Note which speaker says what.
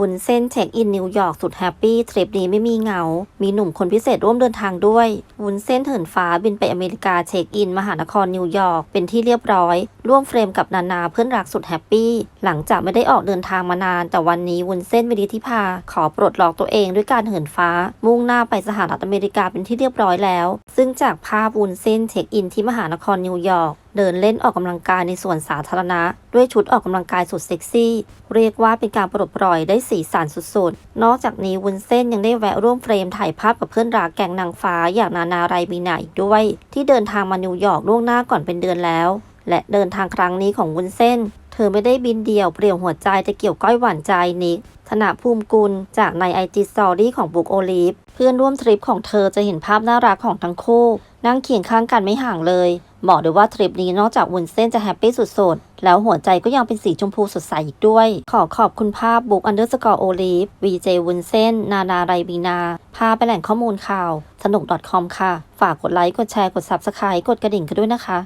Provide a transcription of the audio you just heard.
Speaker 1: วุ้นเส้นเช็คอินนิวยอร์กสุดแฮปปี้ทริปนี้ไม่มีเหงา มีหนุ่มคนพิเศษร่วมเดินทางด้วย วุ้นเส้นเหินฟ้าบินไปอเมริกาเช็คอินมหานครนิวยอร์กเป็นที่เรียบร้อยร่วมเฟรมกับนานาเพื่อนรักสุดแฮปปี้ หลังจากไม่ได้ออกเดินทางมานาน แต่วันนี้วุ้นเส้นวิริธิภา ขอปลดล็อกตัวเองด้วยการเหินฟ้า มุ่งหน้าไปสหรัฐอเมริกาเป็นที่เรียบร้อยแล้ว ซึ่งจากภาพวุ้นเส้นเช็คอินที่มหานครนิวยอร์กเดินเล่นออกกำลังกายในสวนสาธารณะ ด้วยชุดออกกำลังกายสุดเซ็กซี่ เรียกว่าเป็นการปลดปล่อยได้สีสันสุดๆ นอกจากนี้วุ้นเส้นยังได้แวะร่วมเฟรมถ่ายภาพกับเพื่อนรักแก๊งนางฟ้าอย่างนานาไรบีนาอีกด้วย ที่เดินทางมานิวยอร์กล่วงหน้าก่อนเป็นเดือนแล้ว และเดินทางครั้งนี้ของวุ้นเส้น เธอไม่ได้บินเดี่ยวเปลี่ยวหัวใจแต่เกี่ยวก้อยหวานใจนิกธนภูมิกุลจากในไอจีสตอรี่ของบุกโอลิฟเพื่อนร่วมทริปของเธอจะเห็นภาพน่ารักของทั้งคู่ นั่งเคียงข้างกันไม่ห่างเลยบอกเลยว่าทริปนี้นอกจากวุ้นเส้นจะแฮปปี้สุดๆ แล้วหัวใจก็ยังเป็นสีชมพูสดใสอีกด้วย ขอขอบคุณภาพบุกอันเดอร์สกอร์โอลิฟวีเจวุ้นเส้น นานาไรบีนา พาไปแหล่งข้อมูลข่าว สนุก .com ค่ะ ฝากกดไลค์ กดแชร์ กด Subscribe กดกระดิ่งกันด้วยนะคะ